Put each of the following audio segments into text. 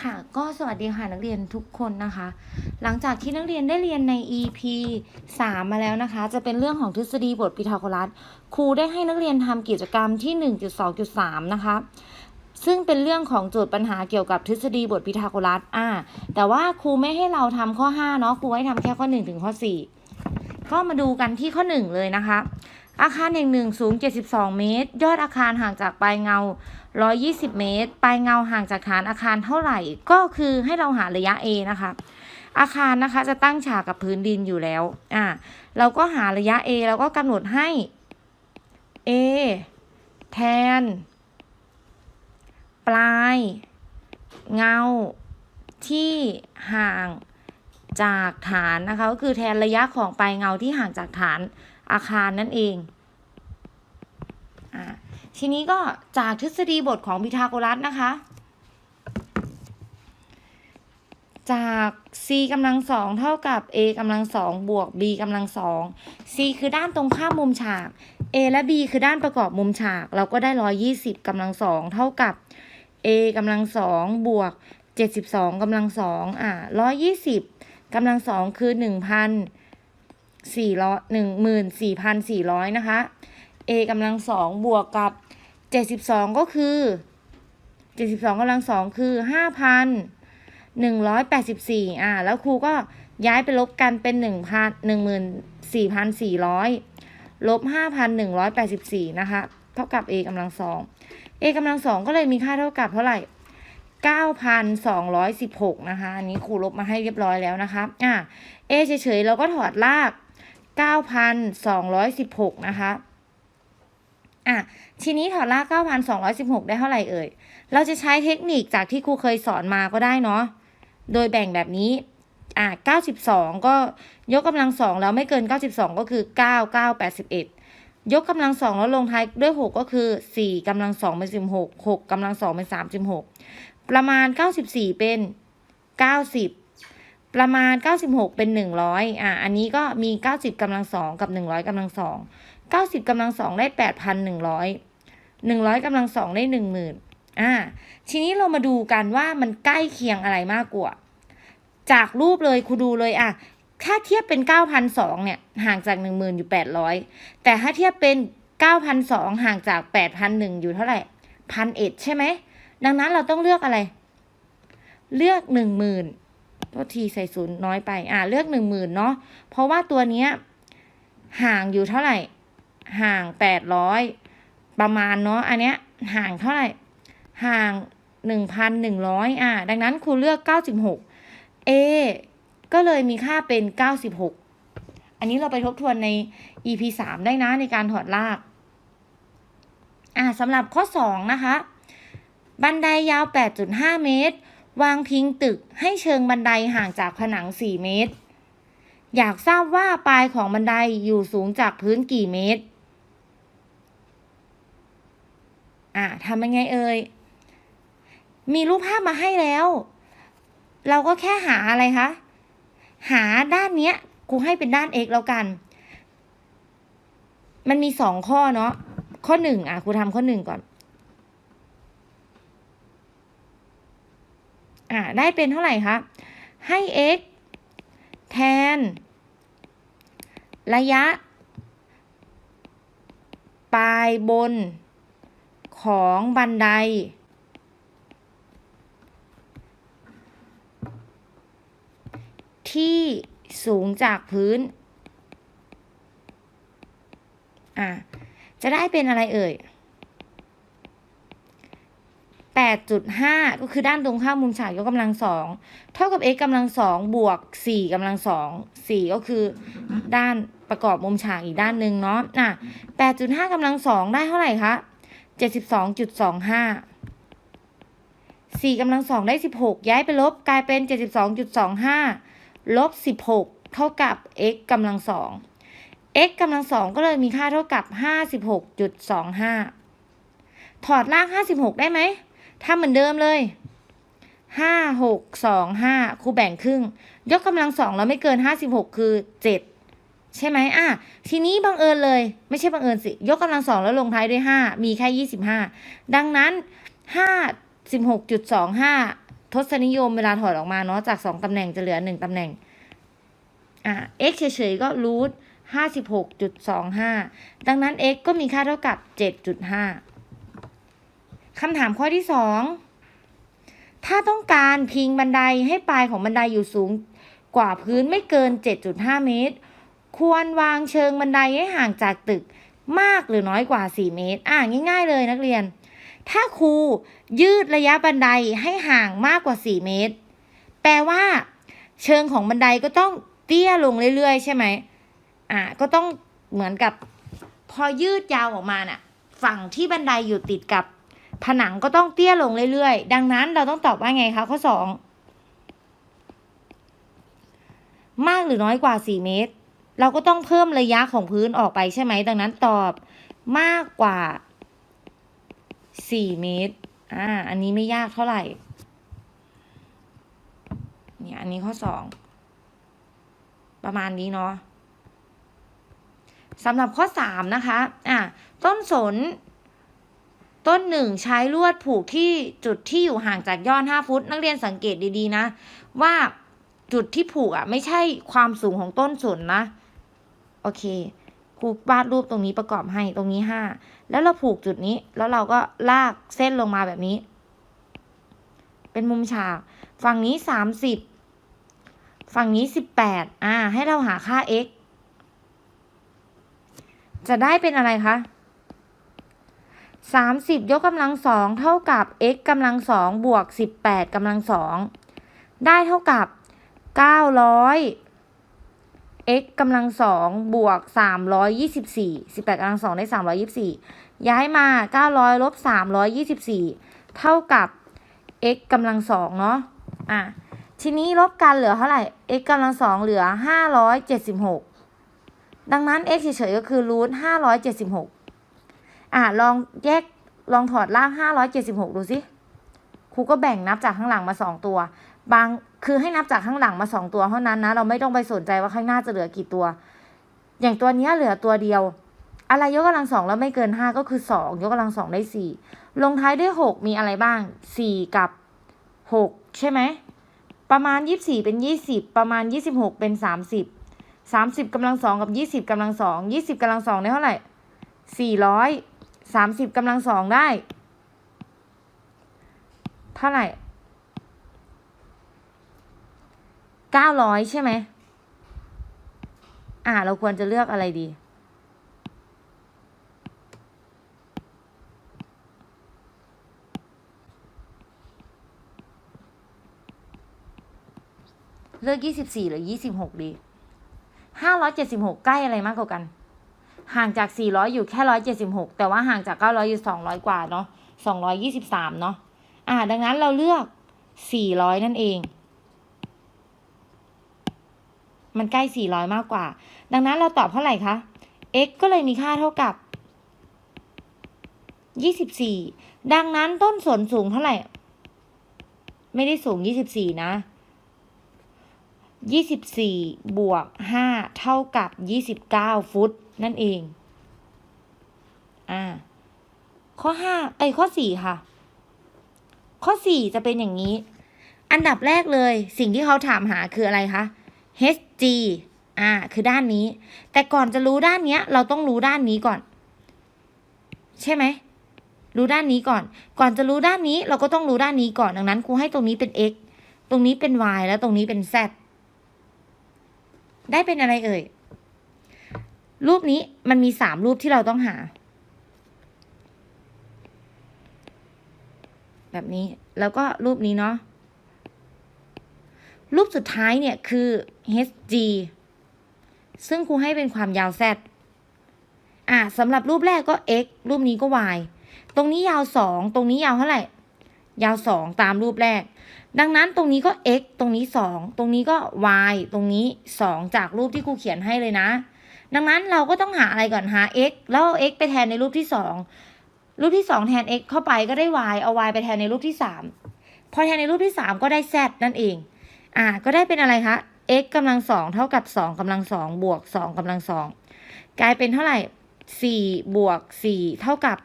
ค่ะก็สวัสดีค่ะนักเรียนทุกคนนะคะ หลังจากที่นักเรียนได้เรียนใน EP 3 มาแล้วนะคะ จะเป็นเรื่องของทฤษฎีบทพีทาโกรัสครูได้ให้นักเรียนทำกิจกรรมที่ 1.2.3 นะคะ ซึ่งเป็นเรื่องของโจทย์ปัญหาเกี่ยวกับทฤษฎีบทพีทาโกรัสอ่า แต่ว่าครูไม่ให้เราทำข้อ 5 เนาะครูให้ทำแค่ข้อ 1 ถึงข้อ 4 ก็มาดูกันที่ข้อ 1 เลยนะคะ อาคารแห่งหนึ่งสูง 72 เมตร ยอดอาคารห่างจากปลายเงา 120 เมตร ปลายเงาห่างจากฐานอาคารเท่าไหร่ ก็คือให้เราหาระยะ A นะคะ อาคารนะคะจะตั้งฉากกับพื้นดินอยู่แล้ว อ่า เราก็หาระยะ A เราก็กำหนดให้ A แทน ปลาย เงา ที่ห่างจากฐานนะคะ ก็คือแทนระยะของปลายเงาที่ห่างจากฐาน อาคารนั่นเองอ่าทีนี้ก็จากทฤษฎีบทของพีทาโกรัสนะคะ จาก c กำลังสองเท่ากับ a กำลังสองบวก b กำลังสอง c คือด้านตรงข้ามมุมฉาก a และ b คือด้านประกอบมุมฉาก เราก็ได้ร้อยี่สิบกำลังสองเท่ากับ a กำลังสองบวกเจ็ดสิบสองกำลังสองอ่าร้อยี่สิบกำลังสองคือหนึ่งพัน สี่ร้อยหนึ่งหมื่นสี่พันสี่ร้อยนะคะ a กำลังสองบวกกับเจ็ดสิบสองก็คือเจ็ดสิบสองกำลังสองคือห้าพันหนึ่งร้อยแปดสิบสี่อ่า แล้วครูก็ย้ายไปลบกันเป็นหนึ่งพันหนึ่งหมื่นสี่พันสี่ร้อยลบห้าพันหนึ่งร้อยแปดสิบสี่นะคะ เท่ากับ a กำลังสอง a กำลังสองก็เลยมีค่าเท่ากับเท่าไหร่เก้าพันสองร้อยสิบหกนะคะ อันนี้ครูลบมาให้เรียบร้อยแล้วนะคะ อ่า a เฉยๆเราก็ถอดราก เก้าพันสองร้อยสิบหกนะคะ อะ ทีนี้ถอดราก 9,216 ได้เท่าไหร่เอ่ย เราจะใช้เทคนิคจากที่ครูเคยสอนมาก็ได้เนาะ โดยแบ่งแบบนี้ อะ 92 ก็ยกกำลังสองแล้วไม่เกิน 92 ก็คือ 9 9 81 ยกกำลังสองแล้วลงท้ายด้วย 6 ก็คือ 4กำลังสองเป็น 16 6กำลังสองเป็น 36 ประมาณ 94 เป็น 90 ประมาณ 96 เป็น 100 อะ อันนี้ก็มี 90กำลังสองกับ 100กำลังสองเก้าลังสองได้แปดพันหนึ่งร้อยหนึ่งร้อยกำลังสองได้หนึ่งหมื่นอ่า ทีนี้เรามาดูกันว่ามันใกล้เคียงอะไรมากกว่า จากรูปเลยครูดูเลยอะ ถ้าเทียบเป็นเก้าพันสองเนี่ย ห่างจากหนึ่งหมื่นอยู่แปดร้อยแต่ถ้าเทียบเป็นเก้าพันสองห่างจากแปดพันหนึ่งอยู่เท่าไหร่พันเอ็ดใช่ไหม ดังนั้นเราต้องเลือกอะไร เลือกหนึ่งหมื่น โทษทีใส่ศูนย์น้อยไป อ่าเลือกหนึ่งหมื่นเนาะ เพราะว่าตัวเนี้ยห่างอยู่เท่าไหร่ ห่างแปดร้อยประมาณเนาะ อันเนี้ยห่างเท่าไหร่ ห่างหนึ่งพันหนึ่งร้อยอ่า ดังนั้นครูเลือกเก้าสิบหก A ก็เลยมีค่าเป็นเก้าสิบหกอันนี้เราไปทบทวนใน EP สามได้นะในการถอดราก อ่าสำหรับข้อสองนะคะ บันไดยาว 8.5 เมตร วางพิงตึกให้เชิงบันไดห่างจากผนัง 4 เมตร อยากทราบว่าปลายของบันไดอยู่สูงจากพื้นกี่เมตร อ่าทำยังไงเอ่ย มีรูปภาพมาให้แล้ว เราก็แค่หาอะไรคะ หาด้านเนี้ยครูให้เป็นด้าน x แล้วกัน มันมีสองข้อเนาะ ข้อหนึ่งอะครูทำข้อหนึ่งก่อน อ่าได้เป็นเท่าไหร่คะให้ x แทน ระยะ ปลายบน ของบันได ที่สูงจากพื้น อะ จะได้เป็นอะไรเอ่ย 8.5 ก็คือด้านตรงข้ามมุมฉากยกกำลังสองเท่ากับ x กำลังสองบวก 4กำลังสอง4ก็คือด้านประกอบมุมฉากอีกด้านหนึ่งเนาะอะ8.5กำลังสองได้เท่าไหร่คะ 72.25 4กำลังสองได้ 16 ย้ายไปลบกลายเป็น 72.25 ลบ 16 เท่ากับ x กำลังสอง x กำลังสองก็เลยมีค่าเท่ากับ 56.25 ถอดราก56 ได้ไหม ทำเหมือนเดิมเลยห้าหกสองห้าครูแบ่งครึ่ง ยกกำลังสองแล้วไม่เกินห้าสิบหกคือเจ็ดใช่ไหมอะ ทีนี้บังเอิญเลย ไม่ใช่บังเอิญสิ ยกกำลังสองแล้วลงท้ายด้วยห้ามีแค่ยี่สิบห้าดังนั้นห้าสิบหกจุดสองห้าทศนิยมเวลาถอดออกมาเนาะจากสองตำแหน่งจะเหลือหนึ่งตำแหน่ง อ่า x เฉยๆก็รูทห้าสิบหกจุดสองห้าดังนั้น x ก็มีค่าเท่ากับเจ็ดจุดห้า คำถามข้อที่สองถ้าต้องการพิงบันไดให้ปลายของบันไดอยู่สูงกว่าพื้นไม่เกิน 7.5 เมตร ควรวางเชิงบันไดให้ห่างจากตึกมากหรือน้อยกว่า 4 เมตร อ่าง่ายๆเลยนักเรียน ถ้าครูยืดระยะบันไดให้ห่างมากกว่า 4 เมตร แปลว่า เชิงของบันไดก็ต้องเตี้ยลงเรื่อยๆ ใช่ไหมอ่าก็ต้องเหมือนกับ พอยืดยาวออกมาน่ะ ฝั่งที่บันไดอยู่ติดกับ ผนังก็ต้องเตี้ยลงเรื่อยๆ ดังนั้นเราต้องตอบว่าไงคะข้อสองมากหรือน้อยกว่า 4 เมตร เราก็ต้องเพิ่มระยะของพื้นออกไปใช่ไหม ดังนั้นตอบมากกว่า 4 เมตร อ่า อันนี้ไม่ยากเท่าไหร่ เนี่ย อันนี้ข้อสองประมาณนี้เนาะสำหรับข้อสามนะคะ อะต้นสน ต้นหนึ่งใช้ลวดผูกที่จุดที่อยู่ห่างจากยอด 5 ฟุต นักเรียนสังเกตดีๆนะ ว่าจุดที่ผูกอะ ไม่ใช่ความสูงของต้นสนนะ โอเคครูวาดรูปตรงนี้ประกอบให้ตรงนี้ห้าแล้วเราผูกจุดนี้ แล้วเราก็ลากเส้นลงมาแบบนี้ เป็นมุมฉาก ฝั่งนี้สามสิบฝั่งนี้สิบแปดอ่า ให้เราหาค่า x จะได้เป็นอะไรคะ สามสิบยกกำลังสองเท่ากับ x กำลังสองบวกสิบแปดกำลังสองได้เท่ากับเก้าร้อย x กำลังสองบวกสามร้อยยี่สิบสี่สิบแปดกำลังสองได้สามร้อยยี่สิบสี่ย้ายมาเก้าร้อยลบสามร้อยยี่สิบสี่เท่ากับ x กำลังสองเนาะอะทีนี้ลบกันเหลือเท่าไหร่ x กำลังสองเหลือห้าร้อยเจ็ดสิบหกดังนั้น x เฉยๆก็คือรูทห้าร้ อยเจ็ดสิบหกอะลองแยกลองถอดล่างห้าร้อยเจ็ดสิบหกดูสิครูก็แบ่งนับจากข้างหลังมาสองตัว บางคือให้นับจากข้างหลังมาสองตัวเท่านั้นนะ เราไม่ต้องไปสนใจว่าข้างหน้าจะเหลือกี่ตัว อย่างตัวนี้เหลือตัวเดียว อะไรยกกำลังสองแล้วไม่เกินห้าก็คือสองยกกำลังสองได้สี่ลงท้ายด้วยหกมีอะไรบ้างสี่กับหกใช่ไหม ประมาณยี่สิบสี่เป็นยี่สิบประมาณยี่สิบหกเป็นสามสิบสามสิบกำลังสองกับยี่สิบกำลังสองยี่สิบกำลังสองได้เท่าไหร่สี่ร้อย สามสิบกำลังสองได้ เท่าไหร่เก้าร้อยใช่ไหม อ่า เราควรจะเลือกอะไรดี เลือกยี่สิบสี่หรือยี่สิบหกดีห้าร้อยเจ็ดสิบหกใกล้อะไรมากกว่ากัน ห่างจากสี่ร้อยอยู่แค่ร้อยเจ็ดสิบหกแต่ว่าห่างจากเก้าร้อยอยู่สองร้อยกว่าเนาะสองร้อยยี่สิบสามเนาะอ่า ดังนั้นเราเลือกสี่ร้อยนั่นเอง มันใกล้ 400 มากกว่า ดังนั้นเราตอบเท่าไหร่คะ x ก็เลยมีค่าเท่ากับ 24 ดังนั้นต้นสนสูงเท่าไหร่ ไม่ได้สูง 24 นะ 24 บวก 5 เท่ากับ 29 ฟุต นั่นเอง อ่า ข้อ5เอ้ข้อ 4 ค่ะ ข้อ 4 จะเป็นอย่างนี้ อันดับแรกเลย สิ่งที่เขาถามหาคืออะไรคะ HG อ่า คือด้านนี้ แต่ก่อนจะรู้ด้านเนี้ย เราต้องรู้ด้านนี้ก่อน ใช่ไหม รู้ด้านนี้ก่อน ก่อนจะรู้ด้านนี้ เราก็ต้องรู้ด้านนี้ก่อน ดังนั้นครูให้ตรงนี้เป็น x ตรงนี้เป็น y แล้วตรงนี้เป็น z ได้เป็นอะไรเอ่ย รูปนี้มันมีสามรูปที่เราต้องหา แบบนี้แล้วก็รูปนี้เนาะรูปสุดท้ายเนี่ยคือ HG ซึ่งครูให้เป็นความยาว Z อะสำหรับรูปแรกก็ X รูปนี้ก็ Y ตรงนี้ยาว2ตรงนี้ยาวเท่าไหร่ ยาว2ตามรูปแรก ดังนั้นตรงนี้ก็ x ตรงนี้ 2 ตรงนี้ก็ y ตรงนี้ 2 จากรูปที่ครูเขียนให้เลยนะ ดังนั้นเราก็ต้องหาอะไรก่อนหา x แล้วเอา x ไปแทนในรูปที่ 2 รูปที่ 2 แทน x เข้าไปก็ได้ y เอา y ไปแทนในรูปที่ 3 พอแทนในรูปที่ 3 ก็ได้ z นั่นเอง อ่า ก็ได้เป็นอะไรคะ x กำลังสองเท่ากับ 2กำลังสองบวก2กำลังสองกลายเป็นเท่าไหร่ 4 บวก 4 เท่ากับ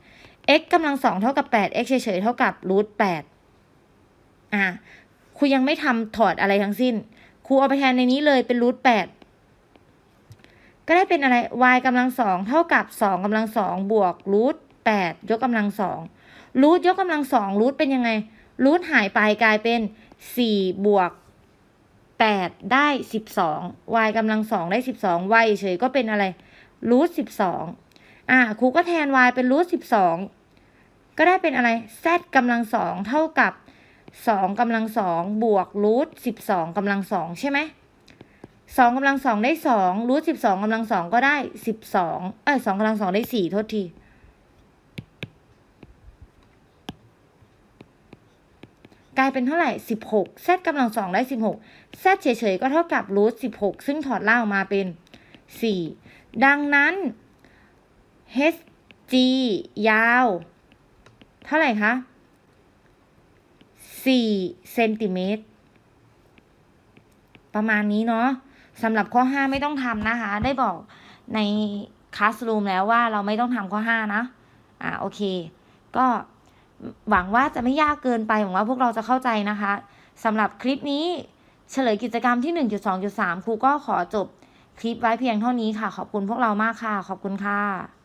8 x กำลังสองเท่ากับ 8 x เฉยๆเท่ากับรูท8 อ่าครูยังไม่ทำถอดอะไรทั้งสิ้น ครูเอาไปแทนในนี้เลยเป็นรูทแปดก็ได้เป็นอะไร y กำลังสองเท่ากับสองกำลังสองบวกรูทแปดยกกำลังสองรูทยกกำลังสองรูทเป็นยังไงรูทหายไปกลายเป็นสี่บวกแปดได้สิบสอง y กำลังสองได้สิบสอง y เฉยก็เป็นอะไรรูทสิบสองอ่าครูก็แทน y เป็นรูทสิบสองก็ได้เป็นอะไร z กำลังสองเท่ากับ สองกำลังสองบวกรูทสิบสองกำลังสองใช่ไหมสองกำลังสองได้สองรูทสิบสองกำลังสองก็ได้สิบสองเอ้ยสองกำลังสองได้สี่โทษทีกลายเป็นเท่าไหร่สิบหกแซดกำลังสองได้สิบหกแซดเฉยๆก็เท่ากับรูทสิบหกซึ่งถอดล่างออกมาเป็นสี่ดังนั้น hg ยาว เท่าไหร่คะ สี่เซนติเมตรประมาณนี้เนาะสำหรับข้อ 5 ไม่ต้องทำนะคะ ได้บอกในคลาส o ูมแล้วว่าเราไม่ต้องทำข้อ 5 นะ อ่าโอเค ก็หวังว่าจะไม่ยากเกินไป หวังว่าพวกเราจะเข้าใจนะคะสำหรับคลิปนี้เฉลยกิจกรรมที่ 1.2.3 ครูก็ขอจบคลิปไว้เพียงเท่านี้ค่ะ ขอบคุณพวกเรามากค่ะ ขอบคุณค่ะ